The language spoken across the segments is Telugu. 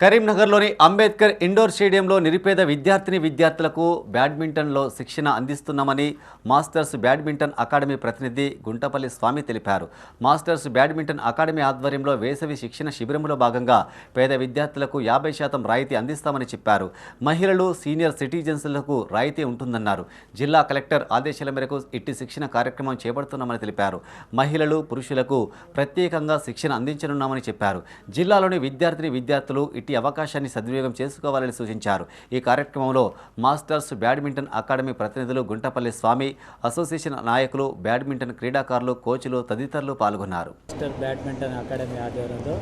కరీంనగర్లోని అంబేద్కర్ ఇండోర్ స్టేడియంలో నిరుపేద విద్యార్థిని విద్యార్థులకు బ్యాడ్మింటన్లో శిక్షణ అందిస్తున్నామని మాస్టర్స్ బ్యాడ్మింటన్ అకాడమీ ప్రతినిధి గుంటపల్లి స్వామి తెలిపారు. మాస్టర్స్ బ్యాడ్మింటన్ అకాడమీ ఆధ్వర్యంలో వేసవి శిక్షణ శిబిరంలో భాగంగా పేద విద్యార్థులకు యాభై శాతం రాయితీ అందిస్తామని చెప్పారు. మహిళలు సీనియర్ సిటిజన్స్లకు రాయితీ ఉంటుందన్నారు. జిల్లా కలెక్టర్ ఆదేశాల మేరకు ఇట్టి శిక్షణ కార్యక్రమం చేపడుతున్నామని తెలిపారు. మహిళలు పురుషులకు ప్రత్యేకంగా శిక్షణ అందించనున్నామని చెప్పారు. జిల్లాలోని విద్యార్థిని విద్యార్థులు ఇట్టి అవకాశాన్ని సద్వినియోగం చేసుకోవాలని సూచించారు. ఈ కార్యక్రమంలో మాస్టర్స్ బ్యాడ్మింటన్ అకాడమీ ప్రతినిధులు గుంటపల్లి స్వామి అసోసియేషన్ నాయకులు బ్యాడ్మింటన్ క్రీడాకారులు కోచ్లు తదితరులు పాల్గొన్నారు. మాస్టర్ బ్యాడ్మింటన్ అకాడమీ ఆధ్వర్యంలో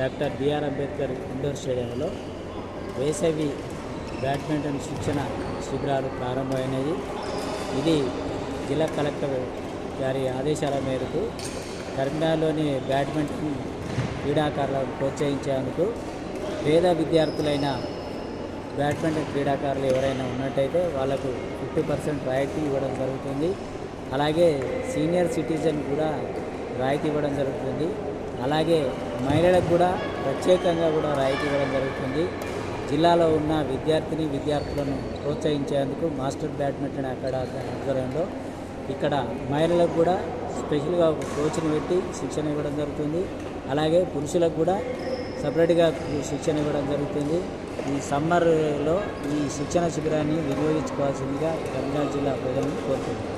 డాక్టర్ బిఆర్ అంబేద్కర్ ఇండోర్ స్టేడియంలో వేసవి బ్యాడ్మింటన్ శిక్షణ శిబిరాలు ప్రారంభమైనవి. ఇది జిల్లా కలెక్టర్ గారి ఆదేశాల మేరకు కరీంనగర్లోని బ్యాడ్మింటన్ క్రీడాకారులను ప్రోత్సహించేందుకు పేద విద్యార్థులైన బ్యాడ్మింటన్ క్రీడాకారులు ఎవరైనా ఉన్నట్టయితే వాళ్ళకు ఫిఫ్టీ పర్సెంట్ రాయితీ ఇవ్వడం జరుగుతుంది. అలాగే సీనియర్ సిటిజన్ కూడా రాయితీ ఇవ్వడం జరుగుతుంది. అలాగే మహిళలకు కూడా ప్రత్యేకంగా కూడా రాయితీ ఇవ్వడం జరుగుతుంది. జిల్లాలో ఉన్న విద్యార్థిని విద్యార్థులను ప్రోత్సహించేందుకు మాస్టర్ బ్యాడ్మింటన్ అకాడమీ ఆధ్వర్యంలో ఇక్కడ మహిళలకు కూడా స్పెషల్గా ఒక కోచ్ని పెట్టి శిక్షణ ఇవ్వడం జరుగుతుంది. అలాగే పురుషులకు కూడా సపరేట్గా శిక్షణ ఇవ్వడం జరుగుతుంది. ఈ సమ్మర్లో ఈ శిక్షణ శిబిరాన్ని వినియోగించుకోవాల్సిందిగా కరీంనగర్ జిల్లా ప్రజలను కోరుతున్నాను